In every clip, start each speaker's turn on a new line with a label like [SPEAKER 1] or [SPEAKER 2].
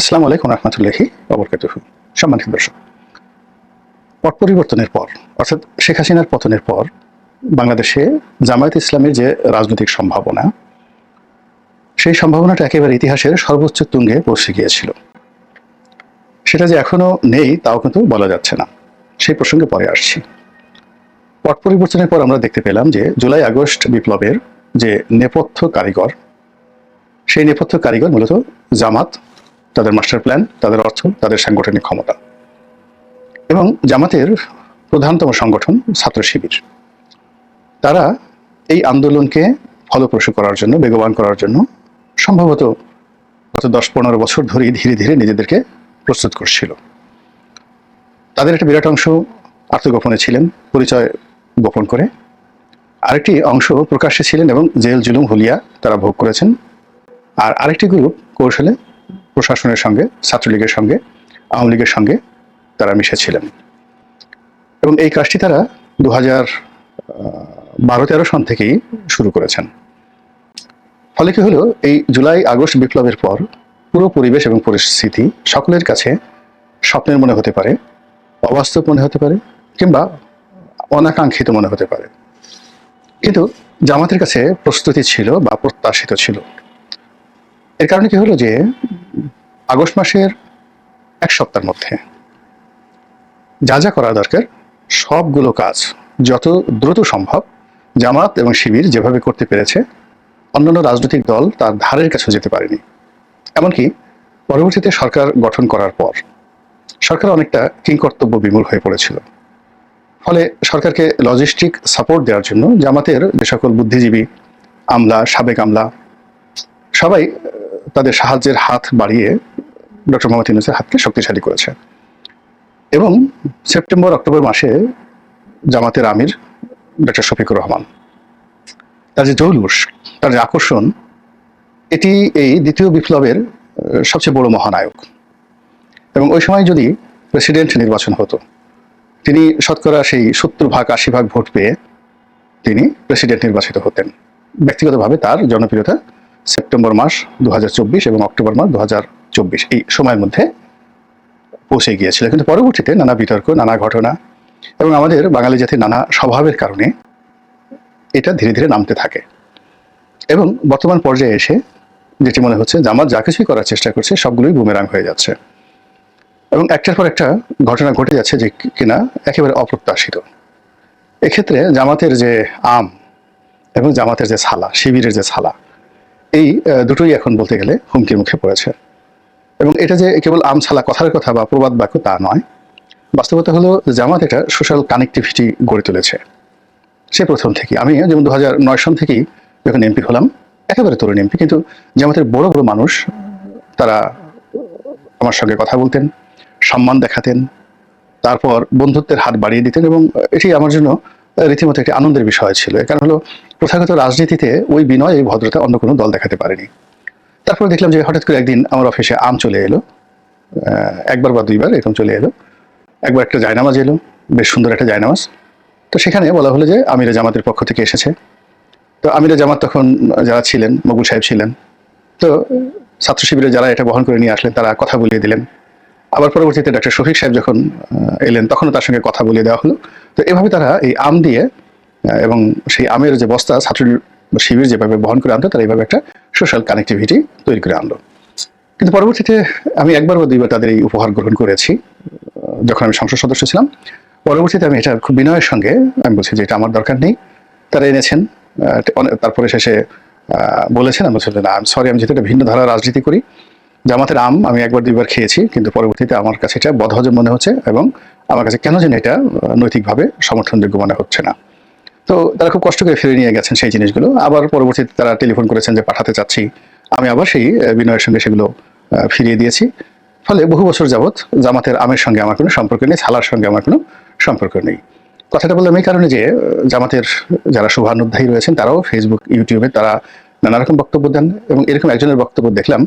[SPEAKER 1] আসসালামু আলাইকুম রহমতুল্লাহি অবরকাতুহু সম্মানিত দর্শক, পট পরিবর্তনের পর, অর্থাৎ শেখ হাসিনার পতনের পর, বাংলাদেশে জামায়াত ইসলামের যে রাজনৈতিক সম্ভাবনা, সেই সম্ভাবনাটা একেবারে ইতিহাসের সর্বোচ্চ তুঙ্গে পৌঁছে গিয়েছিল। সেটা যে এখনও নেই, তাও কিন্তু বলা যাচ্ছে না। সেই প্রসঙ্গে পরে আসছি। পট পরিবর্তনের পর আমরা দেখতে পেলাম যে জুলাই আগস্ট বিপ্লবের যে নেপথ্য কারিগর, সেই নেপথ্য কারিগর মূলত জামাত তাদের মাস্টার প্ল্যান তাদের অর্থ, তাদের সাংগঠনিক ক্ষমতা। এবং জামাতের প্রধানতম সংগঠন ছাত্র শিবির। তারা এই আন্দোলনকে ফলপ্রসূ করার জন্য, বেগবান করার জন্য সম্ভবত গত দশ পনেরো বছর ধরেই ধীরে ধীরে নিজেদেরকে প্রস্তুত করছিল। তাদের একটা বিরাট অংশ আত্মগোপনে ছিলেন, পরিচয় গোপন করে। আরেকটি অংশ প্রকাশ্যে ছিলেন এবং জেল জুলুম, হুলিয়া তারা ভোগ করেছেন। আর আরেকটি গ্রুপ কৌশলে প্রশাসনের সঙ্গে, ছাত্রলীগের সঙ্গে আওয়ামী লীগের সঙ্গে তারা মিশেছিলেন। এবং এই কাজটি তারা দু হাজার বারো তেরো সন থেকেই শুরু করেছেন। ফলে কি হলো? এই জুলাই আগস্ট বিপ্লবের পর পুরো পরিবেশ এবং পরিস্থিতি সকলের কাছে স্বপ্নের মনে হতে পারে, অবাস্তব মনে হতে পারে, কিংবা অনাকাঙ্ক্ষিত মনে হতে পারে। কিন্তু জামাতের কাছে প্রস্তুতি ছিল বা প্রত্যাশিত ছিল। এর কারণে কি হলো যে আগস্ট মাসের এক সপ্তাহের মধ্যে। যা যা করা দরকার, সবগুলো কাজ যত দ্রুত সম্ভব জামাত এবং শিবির যেভাবে করতে পেরেছে, অন্যান্য রাজনৈতিক দল তার ধারের কাছে যেতে পারেনি। এমনকি পরবর্তীতে সরকার গঠন করার পর সরকার অনেকটা কিংকর্তব্য বিমূল হয়ে পড়েছিল। ফলে সরকারকে লজিস্টিক সাপোর্ট দেওয়ার জন্য জামাতের যে সকল বুদ্ধিজীবী আমলা, সাবেক আমলা, সবাই তাদের সাহায্যের হাত বাড়িয়ে ডক্টর মোহাম্মদ ইউনুসের হাতকে শক্তিশালী করেছে। এবং সেপ্টেম্বর, অক্টোবর মাসে জামাতের আমির ডক্টর শফিকুর রহমান, তার যে জৌলুস, তার যে আকর্ষণ, এটি এই দ্বিতীয় বিপ্লবের সবচেয়ে বড় মহানায়ক। এবং ওই সময় যদি প্রেসিডেন্ট নির্বাচন হতো, তিনি শতকরা সেই সত্তর ভাগ, আশি ভাগ ভোট পেয়ে তিনি প্রেসিডেন্ট নির্বাচিত হতেন। ব্যক্তিগতভাবে তার জনপ্রিয়তা সেপ্টেম্বর মাস দু হাজার চব্বিশ এবং অক্টোবর মাস দু হাজার এই সময়ের মধ্যে পৌঁছে গিয়েছিল। কিন্তু পরবর্তীতে নানা বিতর্ক, নানা ঘটনা এবং আমাদের বাঙালি জাতির নানা স্বভাবের কারণে এটা ধীরে ধীরে নামতে থাকে। এবং বর্তমান পর্যায়ে এসে যেটি মনে হচ্ছে জামাত যা কিছুই করার চেষ্টা করছে, সবগুলোই বুমেরাং হয়ে যাচ্ছে। এবং একটার পর একটা ঘটনা ঘটে যাচ্ছে যে কিনা একেবারে অপ্রত্যাশিত। এক্ষেত্রে জামাতের যে আম এবং জামাতের যে ছালা, শিবিরের যে ছালা, এই দুটোই এখন বলতে গেলে হুমকির মুখে পড়েছে। এবং এটা যে কেবল আমছালা কথার কথা বা প্রবাদ বাক্য তা নয়, বাস্তবতা হলো জামাত একটা সোশ্যাল কানেক্টিভিটি গড়ে তুলেছে। সে প্রথম থেকে আমি যেমন দু হাজার নয় সন থেকেই যখন এমপি হলাম, একেবারে তরুণ এমপি কিন্তু জামাতের বড় বড় মানুষ তারা আমার সঙ্গে কথা বলতেন, সম্মান দেখাতেন, তারপর বন্ধুত্বের হাত বাড়িয়ে দিতেন এবং এটি আমার জন্য রীতিমতো একটি আনন্দের বিষয় ছিল। কারণ হলো প্রথাগত রাজনীতিতে ওই বিনয়, এই ভদ্রতা অন্য কোনো দল দেখাতে পারেনি। তারপর দেখলাম যে হঠাৎ করে একদিন আমার অফিসে আম চলে এলো। একবার বা দুইবার এরকম চলে এলো। একবার একটা জায়নামাজ এলো, বেশ সুন্দর একটা জায়নামাজ। তো সেখানে বলা হলো যে আমিরা জামাতের পক্ষ থেকে এসেছে। তো আমিরা জামাত তখন যারা ছিলেন মগুল সাহেব ছিলেন, তো ছাত্র শিবিরে যারা এটা বহন করে নিয়ে আসলেন, তারা কথা বলিয়ে দিলেন। আবার পরবর্তীতে ডক্টর শফিক সাহেব যখন এলেন তখনও তার সঙ্গে কথা বলিয়ে দেওয়া হলো। তো এভাবে তারা এই আম দিয়ে এবং সেই আমের যে বস্তা ছাত্র শিবির যেভাবে বহন করে আনতো তারা এইভাবে একটা সোশ্যাল কানেক্টিভিটি তৈরি করে আনলো। কিন্তু পরবর্তীতে আমি একবার বা দুইবার তাদের এই উপহার গ্রহণ করেছি, যখন আমি সংসদ সদস্য ছিলাম। পরবর্তীতে আমি এটা খুব বিনয়ের সঙ্গে আমি বলছি যে এটা আমার দরকার নেই। তারা এনেছেন তারপরে শেষে বলেছেন, আমি বলছি যে না সরি আমি যেহেতু ভিন্ন ধারার রাজনীতি করি, জামাতের আম আমি একবার দুইবার খেয়েছি, কিন্তু পরবর্তীতে আমার কাছে এটা বদহজম মনে হচ্ছে এবং আমার কাছে কেন যেন এটা নৈতিকভাবে সমর্থনযোগ্য মনে হচ্ছে না। তো তারা খুব কষ্ট করে ফিরে নিয়ে গেছেন সেই জিনিসগুলো। আবার পরবর্তীতে তারা টেলিফোন করেছেন যে, পাঠাতে চাচ্ছি। আমি আবার সেই বিনয়ের সঙ্গে সেগুলো ফিরিয়ে দিয়েছি। ফলে বহু বছর যাবৎ জামাতের আমের সঙ্গে আমার কোনো সম্পর্ক নেই ছালার সঙ্গে আমার কোনো সম্পর্ক নেই। কথাটা বললাম এই কারণে যে জামাতের যারা শুভানুধ্যায়ী রয়েছেন, তারাও ফেসবুক ইউটিউবে তারা নানা রকম বক্তব্য দেন এবং এরকম একজনের বক্তব্য দেখলাম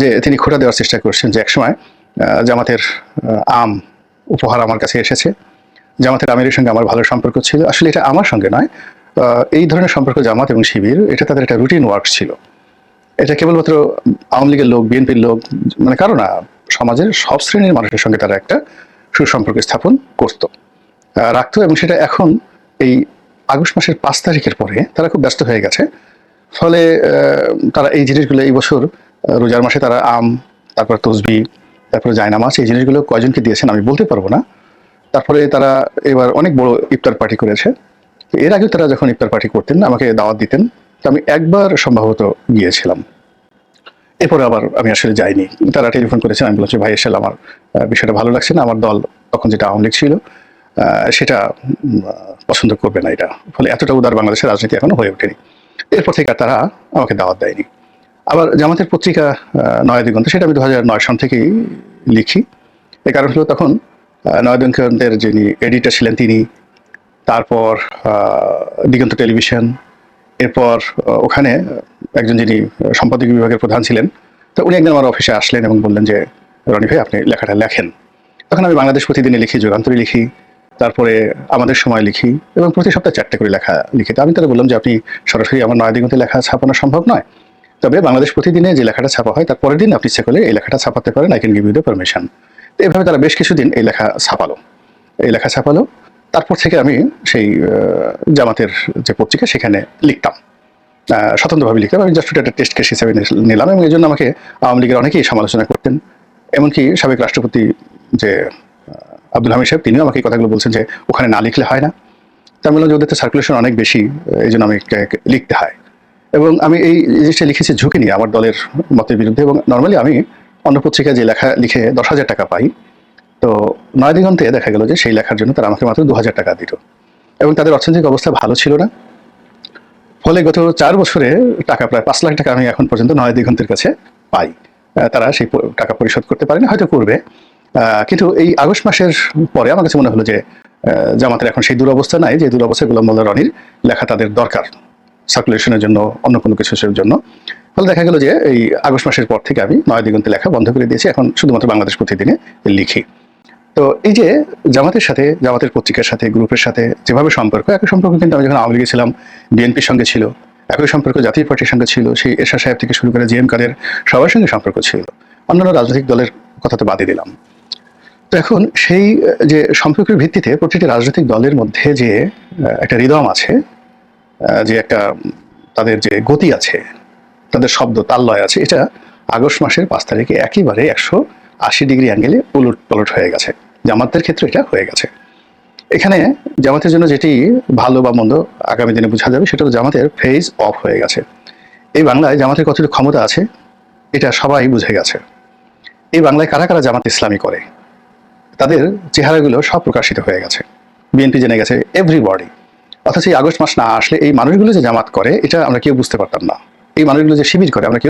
[SPEAKER 1] যে, তিনি খোঁটা দেওয়ার চেষ্টা করছেন যে, একসময় জামাতের আম, উপহার আমার কাছে এসেছে। জামাতের আমিরের সঙ্গে আমার ভালো সম্পর্ক ছিল। আসলে এটা আমার সঙ্গে নয়। এই ধরনের সম্পর্ক জামাত এবং শিবির, এটা তাদের একটা রুটিন ওয়ার্ক ছিল। এটা কেবলমাত্র আওয়ামী লীগের লোক, বিএনপির লোক মানে কারও না, সমাজের সব শ্রেণির মানুষের সঙ্গে তারা একটা সুসম্পর্ক স্থাপন করতো। রাখত এবং সেটা এখন এই আগস্ট মাসের পাঁচ তারিখের পরে তারা খুব ব্যস্ত হয়ে গেছে। ফলে তারা এই জিনিসগুলো এই বছর রোজার মাসে তারা আম, তারপর তসবি, তারপরে জায়নামাজ, এই জিনিসগুলো কয়জনকে দিয়েছেন আমি বলতে পারব না। তারপরে তারা এবার অনেক বড় ইফতার পার্টি করেছে। এর আগে তারা যখন ইফতার পার্টি করতেন, আমাকে দাওয়াত দিতেন, তো আমি একবার সম্ভবত গিয়েছিলাম। এরপরে আবার আমি আসলে যাইনি। তারা টেলিফোন করেছেন আমি বলেছি, ভাই, এসেল, আমার বিষয়টা ভালো লাগছে না, আমার দল তখন যেটা আওয়ামী লীগ ছিল সেটা পছন্দ করবে না এটা। ফলে এতটা উদার বাংলাদেশের রাজনীতি এখনও হয়ে ওঠেনি। এরপর থেকে তারা আমাকে দাওয়াত দেয়নি। আবার জামাতের পত্রিকা নয়া দিগন্ত, সেটা আমি দু হাজার নয় সন থেকেই লিখি। এ কারণ হলো তখন আহ, যিনি এডিটর ছিলেন তিনি তারপর দিগন্ত টেলিভিশন এরপর ওখানে একজন যিনি সম্পাদকীয় বিভাগের প্রধান ছিলেন তো উনি একদিন আমার অফিসে আসলেন এবং বললেন যে রনি ভাই আপনি লেখাটা লেখেন। তখন আমি বাংলাদেশ প্রতিদিনে লিখি যুগান্তরে লিখি তারপরে আমাদের সময় লিখি এবং প্রতি সপ্তাহে চারটে করে লেখা লিখি। তো আমি তাহলে বললাম যে আপনি সরাসরি আমার নয় দিগন্তে লেখা ছাপানো সম্ভব নয়। তবে বাংলাদেশ প্রতিদিনে যে লেখাটা ছাপা হয় তার পরের দিন আপনি ইচ্ছে করলে এই লেখাটা ছাপাতে পারেন I can give you the permission এভাবে তারা বেশ কিছুদিন এই লেখা ছাপালো। এই লেখা ছাপালো। তারপর থেকে আমি সেই জামাতের যে পত্রিকা সেখানে লিখতাম। স্বতন্ত্রভাবে লিখতাম। আমি জাস্ট একটা টেস্ট কেস হিসেবে নিলাম এবং এই জন্য আমাকে আওয়ামী লীগের অনেকেই সমালোচনা করতেন। এমনকি সাবেক রাষ্ট্রপতি যে আব্দুল হামিদ সাহেব, তিনিও আমাকে এই কথাগুলো বলছেন যে, ওখানে না লিখলে হয় না। তা আমি বললাম যে ওদের তো সার্কুলেশন অনেক বেশি এই জন্য আমি লিখতে হয়। এবং আমি এই জিনিসটা লিখেছি ঝুঁকি নিয়ে আমার দলের মতের বিরুদ্ধে এবং নর্মালি আমি অন্য পত্রিকায় যে লেখা, লিখে দশ হাজার টাকা পাই, তো নয় দিগন্তে দেখা গেল যে সেই লেখার জন্য তারা আমাকে মাত্র দু হাজার টাকা দিত এবং তাদের অর্থনৈতিক অবস্থা ভালো ছিল না। ফলে গত চার বছরে টাকা প্রায় পাঁচ লাখ টাকা আমি এখন পর্যন্ত নয় দিগন্তের কাছে পাই। তারা সেই টাকা পরিশোধ করতে পারেনি, হয়তো করবে। কিন্তু এই আগস্ট মাসের পরে আমার কাছে মনে হলো যে জামাতের এখন সেই দুরবস্থা নাই, যে দুরবস্থা গোলাম মোল্লা রনির লেখা তাদের দরকার। সার্কুলেশনের জন্য, অন্য কোনো কিছুর জন্য। ফলে দেখা গেল যে এই আগস্ট মাসের পর থেকে আমি নয় দিগন্তে লেখা বন্ধ করে দিয়েছি, এখন শুধুমাত্র বাংলাদেশ প্রতিদিনে লিখি। তো এই যে জামাতের সাথে, জামাতের পত্রিকার সাথে, গ্রুপের সাথে যেভাবে সম্পর্ক, একই সম্পর্ক কিন্তু আমি যখন আওয়ামী লীগে ছিলাম, বিএনপির সঙ্গে ছিল, একই সম্পর্ক জাতীয় পার্টির সঙ্গে ছিল, সেই এরশাদ সাহেব থেকে শুরু করে জিএম কাদের সবার সঙ্গে সম্পর্ক ছিল। অন্যান্য রাজনৈতিক দলের কথা তো বাদই দিলাম। তো এখন সেই, যে সম্পর্কের ভিত্তিতে প্রতিটি রাজনৈতিক দলের মধ্যে যে একটা হৃদম আছে যে একটা, তাদের যে গতি আছে তাদের শব্দ তাল্লয় আছে। এটা আগস্ট মাসের পাঁচ তারিখে একেবারে একশো আশি ডিগ্রি অ্যাঙ্গেলে উলট পলট হয়ে গেছে। জামাতের ক্ষেত্রে এটা হয়ে গেছে। এখানে জামাতের জন্য যেটি ভালো বা মন্দ আগামী দিনে বোঝা যাবে, সেটা জামাতের ফেজ অফ হয়ে গেছে। এই বাংলায় জামাতের কতটুকু ক্ষমতা আছে, এটা সবাই বুঝে গেছে। এই বাংলায় কারা কারা জামাত ইসলামী করে, তাদের চেহারাগুলো সব প্রকাশিত হয়ে গেছে। বিএনপি জেনে গেছে এভরিবডি অথচ এই আগস্ট মাস না আসলে এই মানুষগুলো যে জামাত করে, এটা আমরা কেউ বুঝতে পারতাম না। এই মানুষগুলো যে শিবির করে আমরা